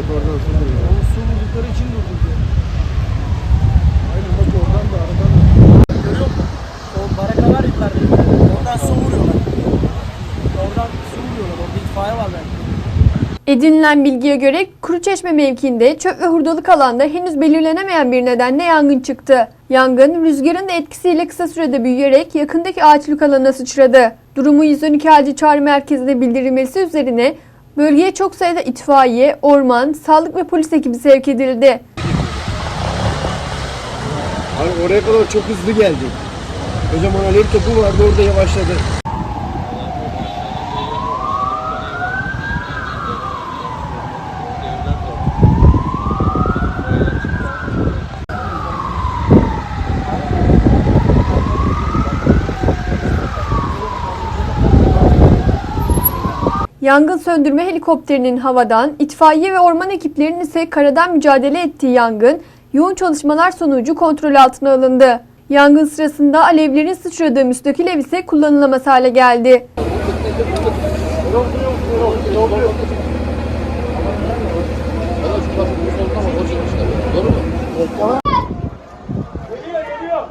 Evet oradan su duruyor. O su vurdukları için durdurdu. Aynen bak oradan da aradan da. Görüyor musun? O baraka var yukarıda. Oradan su vuruyorlar. Oradan su vuruyorlar. Orada itfaiye var belki. Edinilen bilgiye göre Kuruçeşme mevkiinde çöp ve hurdalık alanda henüz belirlenemeyen bir nedenle yangın çıktı. Yangın rüzgarın da etkisiyle kısa sürede büyüyerek yakındaki ağaçlık alana sıçradı. Durumu 112 acil çağrı merkezine bildirilmesi üzerine bölgeye çok sayıda itfaiye, orman, sağlık ve polis ekibi sevk edildi. Abi oraya kadar çok hızlı geldi. Kocaman alev topu vardı orada yavaşladı. Yangın söndürme helikopterinin havadan, itfaiye ve orman ekiplerinin ise karadan mücadele ettiği yangın, yoğun çalışmalar sonucu kontrol altına alındı. Yangın sırasında alevlerin sıçradığı müstakil ev ise kullanılamaz hale geldi. Doğru mu? Geliyor, geliyor.